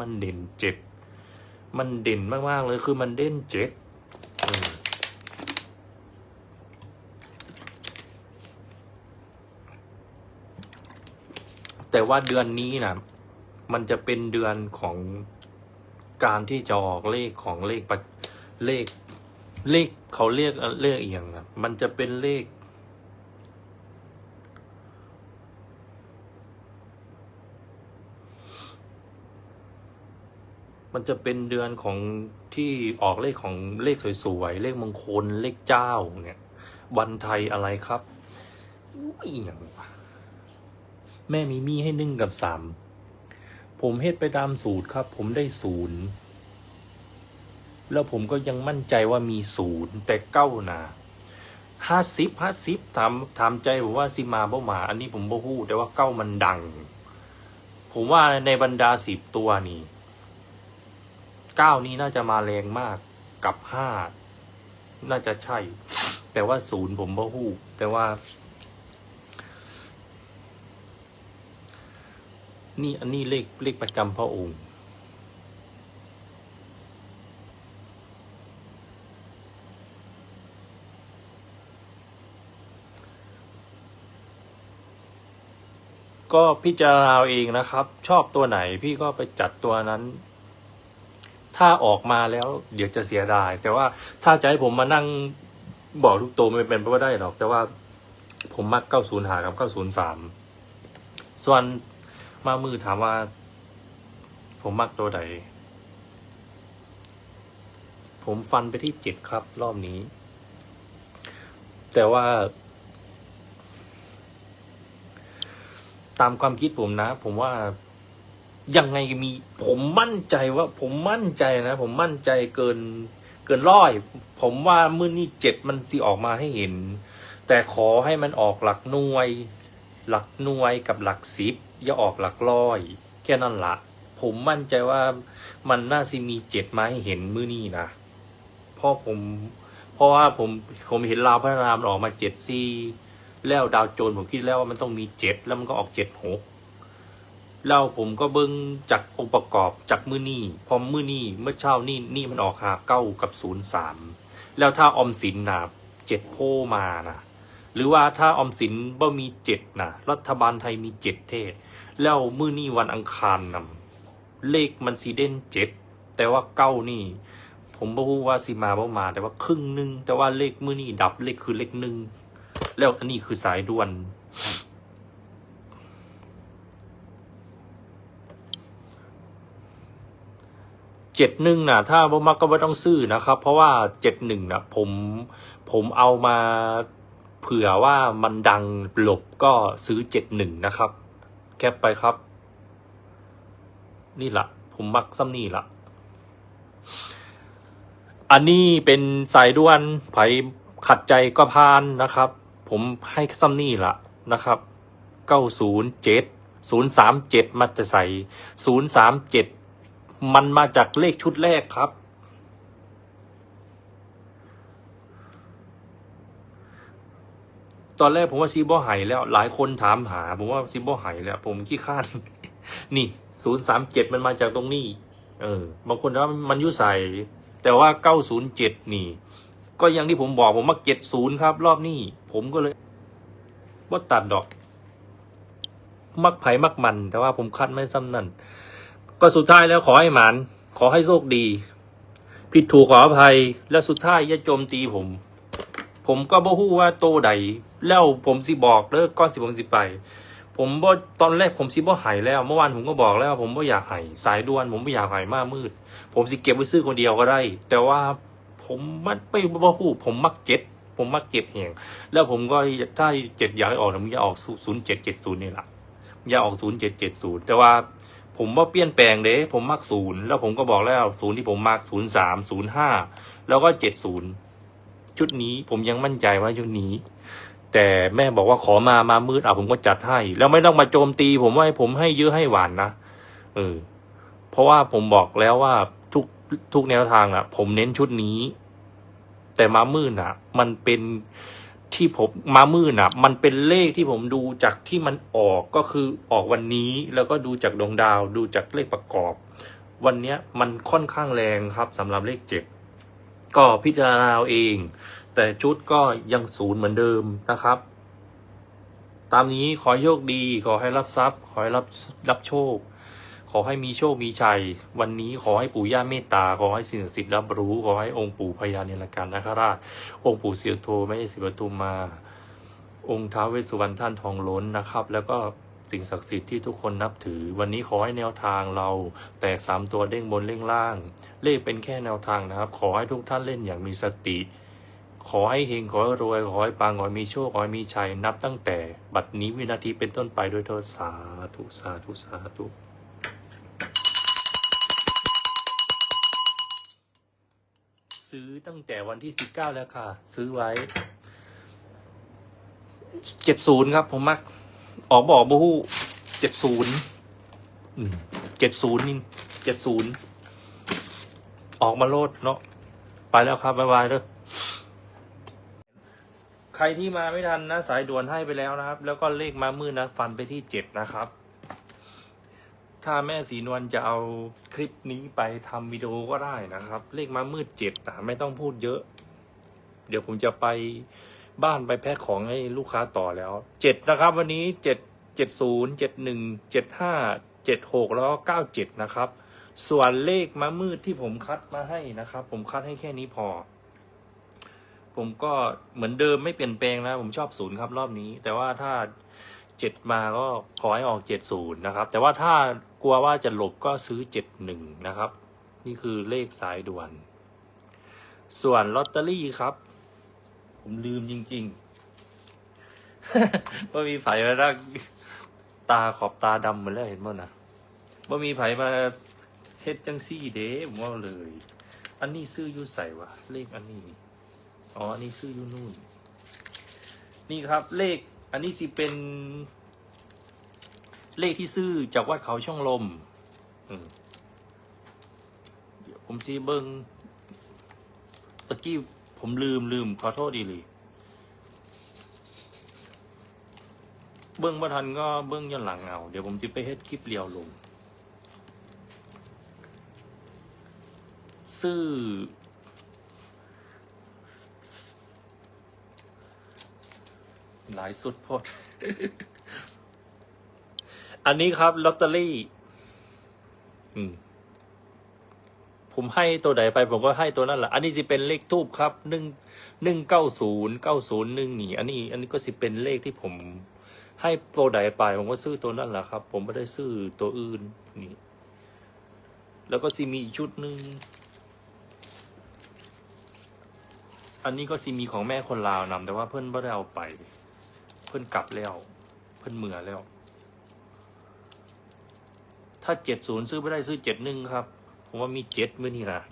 มันเด่นเจ็ดมันเด่นมากๆเลยคือมันเด่นเจ็ดแต่ว่าเดือนนี้นะมันจะเป็นเดือนของการที่จะออกเลขของเลขปเลขเลขเขาเรียกเลขเอียงนะมันจะเป็นเลข มันจะเป็นเดือนของที่ออกเลขของเลขสวยๆ เลขมงคล เลขเจ้าเนี่ย วันไทยอะไรครับอุ้ยอย่างแม่มีมีให้หนึ่งกับสามผมเฮ็ดไปตามสูตรครับ ผมได้ศูนย์แล้วผมก็ยังมั่นใจว่ามีศูนย์แต่เก้านาห้าสิบห้าสิบถามถามใจผมว่าสิมาบ่มา อันนี้ผมบ่ฮู้แต่ว่าเก้ามันดัง ผมว่าในบรรดาสิบตัวนี่ เก้านี้น่าจะมาแรงมากกับห้าน่าจะใช่ แต่ว่าศูนย์ผมบ่ฮู้แต่ว่า นี่อันนี้เลขเลขประจำพระองค์ก็พิจารณาเอาเองนะครับ ชอบตัวไหนพี่ก็ไปจัดตัวนั้น ถ้าออกมาแล้วเดี๋ยวจะเสียดาย แต่ว่าถ้าจะให้ผมมานั่งบอกทุกตัวไม่เป็นไปไม่ได้หรอก แต่ว่าผมมักเก้าศูนย์หากับเก้าศูนย์สามส่วนมามือถามว่า ผมมักตัวไหนผมฟันไปที่เจ็ดครับ รอบนี้ แต่ว่า ตามความคิดผมนะ ผมว่า ยังไงมีผมมั่นใจว่า ผมมั่นใจนะ ผมมั่นใจเกินเกินร้อย ผมว่ามื่อนี่เจ็ดมันสิออกมาให้เห็น แต่ขอให้มันออกหลักหน่วย หลักหน่วยกับหลักสิบอย่าออกหลักร้อย แค่นั้นละผมมั่นใจว่ามันน่าสิมีเจ็ดมาให้เห็นมื่อนี่นะเพราะผม เพราะว่าผมผมเห็นลาวพัฒนามออกมาเจ็ดซีแล้วดาวโจนผมคิดแล้วว่ามันต้องมีเจ็ดแล้วมันก็ออกเจ็ดหก แล้วผมก็เบิ้งจากองค์ประกอบจากมือนี่พอมือนี่เมื่อเช้านี่นี่มันออกหาเก้ากับศูนย์สามแล้วถ้าออมสินนะเจ็ดโพมานะหรือว่าถ้าออมสินบ่มีเจ็ดนะรัฐบาลไทยมีเจ็ดเทศ แล้วมือนี่วันอังคารนำเลขมันสีเด่นเจ็ดแต่ว่าเก้านี่ ผมบ่รู้ว่าสิมาบ่มา แต่ว่าครึ่งหนึ่งแต่ว่าเลขมือนี่ดับเลขคือเลขหนึ่งแล้วอันนี้คือสายด่วน เจ็ดหนึ่งนะถ้าบ่มักก็ไม่ต้องซื้อนะครับ เพราะว่าเจ็ดหนึ่งนะผมผมเอามาเผื่อว่ามันดังหลบก็ซื้อเจ็ดหนึ่งนะครับ แคปไปครับ นี่ละผมมักซ้ำนี่ละอันนี้เป็นสายด่วนไผขัดใจก็พานนะครับ ผมให้ซ้ำนี่ละนะครับเก้าศูนย์เจ็ดศูนย์สามเจ็ดมาจะใส่ศูนย์สามเจ็ด มันมาจากเลขชุดแรกครับ ตอนแรกผมว่าซีบอไห่แล้ว หลายคนถามหา ผมว่าซีบอไห่แล้ว ผมขี้ข้าน นี่ศูนย์สามเจ็ดมันมาจากตรงนี้ เออ บางคนว่ามันยุใส่แต่ว่าเก้าศูนย์เจ็ดนี่ ก็อย่างที่ผมบอกผมมักเจ็ดศูนย์ครับ รอบนี้ ผมก็เลยว่าตัดดอก มักไผ่มักมัน แต่ว่าผมคัดไม่ซ้ำนั่น ก็สุดท้ายแล้วขอให้หมาน ขอให้โชคดี ผิดถูกขออภัย และสุดท้ายอย่าโจมตีผม ผมก็บ่ฮู้ว่าโตใดแล้วผมสิบอกเด้อก้อนสิผมสิไป ผมบ่ตอนแรกผมสิบ่หายแล้ว เมื่อวานผมก็บอกแล้ว ผมบ่อยากหายสายด่วน ผมบ่อยากหายมากมืด ผมสิเก็บไว้ซื้อคนเดียวก็ได้ แต่ว่าผมมันไม่บ่ฮู้ผมมักเจ็ดผมมักเจ็ดแห่งแล้วผมก็ถ้าเจ็ดอยากให้ออกผมจะออกศูนย์เจ็ดเจ็ดศูนย์นี่แหละอยากออกศูนย์เจ็ดเจ็ดศูนย์แต่ว่า ผมว่าเปลี่ยนแปลงเด้ผมมักศูนย์แล้วผมก็บอกแล้วศูนย์ที่ผมมักศูนย์สามศูนย์ห้าแล้วก็เจ็ดศูนย์ชุดนี้ผมยังมั่นใจว่าชุดนี้ แต่แม่บอกว่าขอมามามืดอะผมก็จัดให้ แล้วไม่ต้องมาโจมตี ผมว่าผมให้เยอะให้หวานนะเออเพราะว่าผมบอกแล้วว่าทุกทุกแนวทางอะ ผมเน้นชุดนี้ แต่มามืดอะ มันเป็น ที่ผมมามืดอะมันเป็นเลขที่ผมดูจากที่มันออกก็คือออกวันนี้แล้วก็ดูจากดวงดาวดูจากเลขประกอบ วันเนี้ยมันค่อนข้างแรงครับสำหรับเลขเจ็ดก็พิจารณาเอาเอง แต่ชุดก็ยังศูนย์เหมือนเดิมนะครับ ตามนี้ขอโชคดี ขอให้รับทรัพย์ ขอให้รับรับโชค ขอให้มีโชค มีชัย วันนี้ขอให้ปู่ย่าเมตตา ขอให้สิ่งศักดิ์สิทธิ์รับรู้ ขอให้องค์ปู่พญาเนรการนาคราช องค์ปู่เสียวโทแม่สิบตุมมา องค์ท้าวเวสสุวรรณท่านทองล้นนะครับ แล้วก็สิ่งศักดิ์สิทธิ์ที่ทุกคนนับถือ วันนี้ขอให้แนวทางเรา แตกสามตัวเด้งบนเด้งล่าง เลขเป็นแค่แนวทางนะครับ ขอให้ทุกท่านเล่นอย่างมีสติ ขอให้เฮงขอให้รวยขอให้ปังขอให้มีโชคขอให้มีชัยนับตั้งแต่ บัดนี้วินาทีเป็นต้นไปโดวยเธอสาธุสาธุสาธุ ซื้อตั้งแต่วันที่สิบเก้าแล้วค่ะ ซื้อไว้เจ็ดศูนย์ครับ ผมมัก ออกบอกบูฮู้เจ็ดศูนย์เจ็ดศูนย์นี่เจ็ดศูนย์ออกมาโลดเนาะไปแล้วครับ บ๊ายบายเด้อใครที่มาไม่ทันนะ สายด่วนให้ไปแล้วนะครับ แล้วก็เลขมามืดนะ ฟันไปที่เจ็ดนะครับ ถ้าแม่สีนวลจะเอาคลิปนี้ไปทำวิดีโอก็ได้นะครับ เลขมามืดเจ็ดนะไม่ต้องพูดเยอะ เดี๋ยวผมจะไปบ้านไปแพ็คของให้ลูกค้าต่อแล้วเจ็ดนะครับ วันนี้เจ็ดเจ็ดศูนย์เจ็ดหนึ่งเจ็ดห้าเจ็ดหกแล้วก็เก้าเจ็ดนะครับ ส่วนเลขมามืดที่ผมคัดมาให้นะครับ ผมคัดให้แค่นี้พอ ผมก็เหมือนเดิมไม่เปลี่ยนแปลงนะ ผมชอบศูนย์ครับรอบนี้ แต่ว่าถ้า เจ็ดมาก็ขอให้ออกเจ็ดศูนย์นะครับ แต่ว่าถ้ากลัวว่าจะหลบก็ซื้อเจ็ดหนึ่งนะครับ นี่คือเลขสายด่วน ส่วนลอตเตอรี่ครับ ผมลืมจริงๆว่ามีไผมาดักตาขอบตาดำเหมือนแล้วเห็นมั้งนะว่ามีไผมาเฮ็ดจังซี่เด้ผมว่าเลย อันนี้ซื้ออยูใส่วะเลขอันนี้อ๋ออันนี้ซื้ออยูนู่น นี่ครับเลข อันนี้สิเป็น เลขที่ซื้อจากวัดเขาช่องลมเดี๋ยวผมซีเบิงตะกี้ผมลืมลืมขอโทษดีเลยเบิ้งบ่ทันก็เบิ้งย้อนหลังเอา เดี๋ยวผมจะไปเฮ็ดคลิปเรียวลง ซื้อ หลายสุดพด อันนี้ครับลอตเตอรี่ อืม ผมให้ตัวใดไป ผมก็ให้ตัวนั้นแหละ อันนี้สิเป็นเลขทูบครับหนึ่งหนึ่งเก้าศูนย์เก้าศูนย์หนึ่งนี่ อันนี้ อันนี้ก็สิเป็นเลขที่ผม ให้ตัวใดไป ผมก็ซื้อตัวนั้นแหละครับ ผมไม่ได้ซื้อตัวอื่นนี่ แล้วก็สิมีอีกชุดหนึ่งอันนี้ก็สิมีของแม่คนลาวนำแต่ว่าเพื่อนไม่ได้เอาไป เพื่อนกลับแล้ว เพื่อนเหมือแล้ว ถ้าเจ็ดศูนย์ซื้อไม่ได้ซื้อเจ็ดหนึ่งครับ ผมว่ามีเจ็ดเมื่อนี่นะ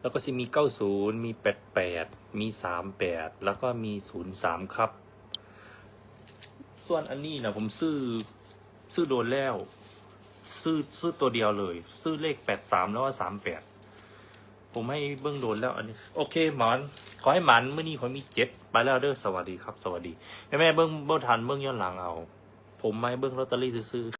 แล้วก็สิมีเก้าศูนย์มีแปดแปดมีสามแปดแล้วก็มีศูนย์สามครับ ส่วนอันนี้นะผมซื้อซื้อโดนแล้ว ซื้อซื้อตัวเดียวเลย ซื้อเลขแปดสามแล้วก็สามแปด ผมให้เบื้องโดนแล้วอันนี้ โอเคหมอน ขอให้หมันเมื่อนี้ขอมีเจ็ดไปแล้วเด้อสวัสดีครับ สวัสดีแม่แม่เบื้องเบื้องทันเบื้องย้อนหลังเอา ผมมาให้เบื้องลอตเตอรี่ซื้อ